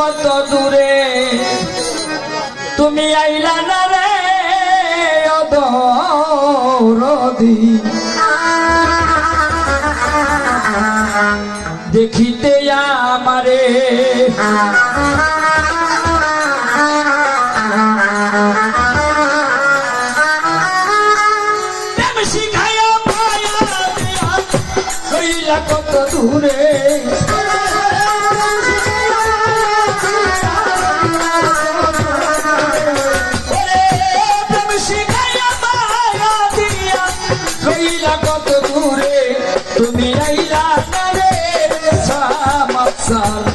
কত দূরে? তুমি আইলা না রে অদরদি দেখিতে আমারে কত দূরে? sana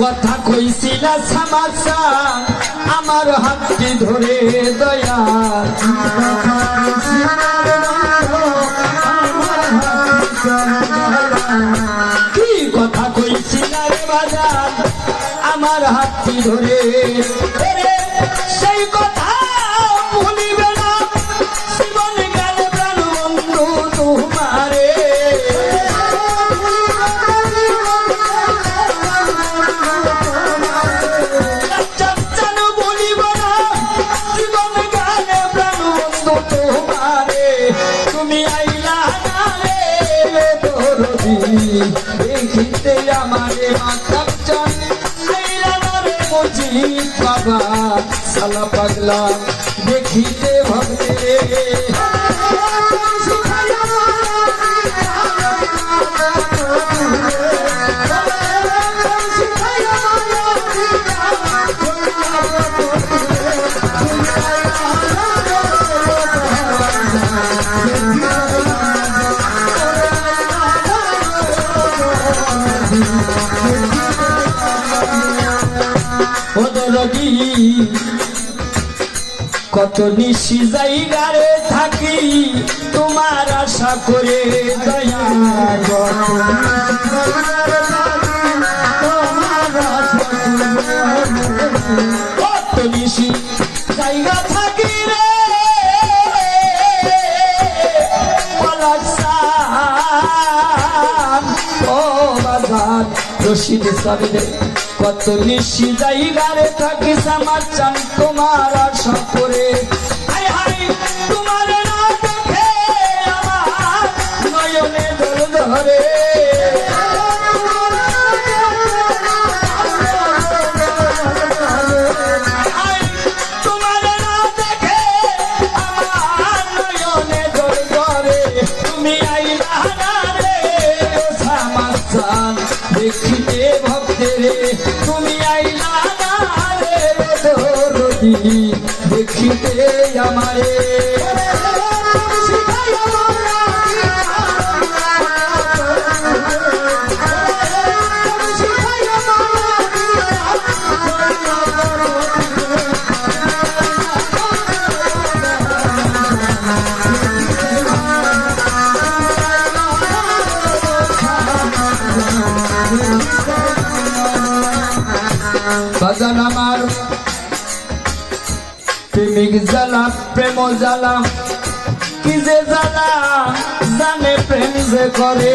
কথা কইছি না সামাসা, আমার হাতটি ধরে দয়া। কি কথা কইছিলা রে বাজার, আমার হাতটি ধরে। সেই কথা বাবা সালা পাগলা দেখিতে ভক্তে কত নিশি জায়গারে থাকি তোমার আশা করে দয়া কত নিশি জায়গা থাকি রে। ও বাজান রশিদ কত নিশি জায়গারে থাকিস আমার চান তোমার আশা করে তোমার না দেখে আমার নয়নে জল ধরে দেখিতে আমারে প্রেমিক জ্বালা প্রেম জ্বালা কি যে জ্বালা জানে প্রেম যে করে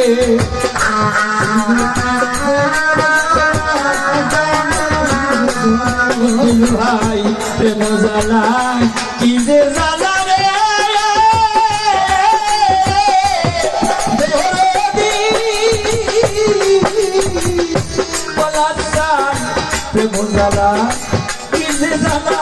ভাই প্রেম জ্বালা কি যে জ্বালা রে প্রেম জ্বালা কি যে জ্বালা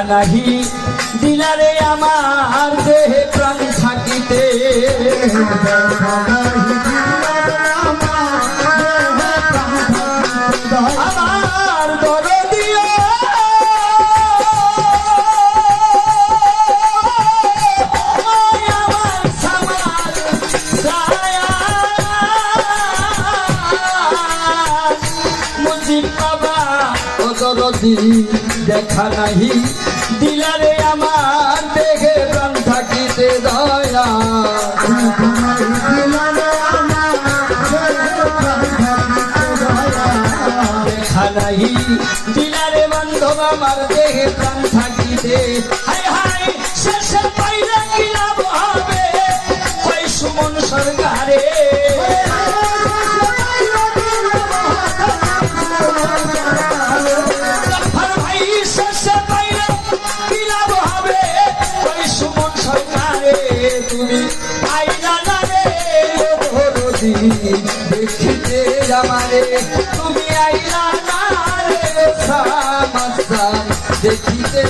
নাহি দিলারে আমার দেহে প্রাণ থাকিতে। দরদি দেখা নাহি। দিলারে আমার দেখে প্রাণ থাকিতে দয়া দেখা নাহি। দিলারে বান্ধব আমার দেহে প্রাণ থাকিতে। দেখিতে আমারে। তুমি আইলা না রে সামাসান দেখিতে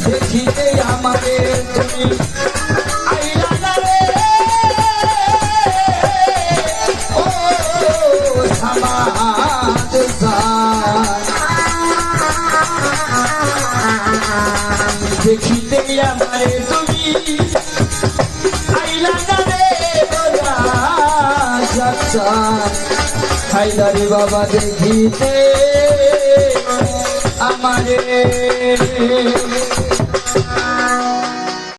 দেখিতে আমারে তুমি দেখিতে আমারে তুমি আইলা না রে বাবা দেখিতে আমারে Thank you.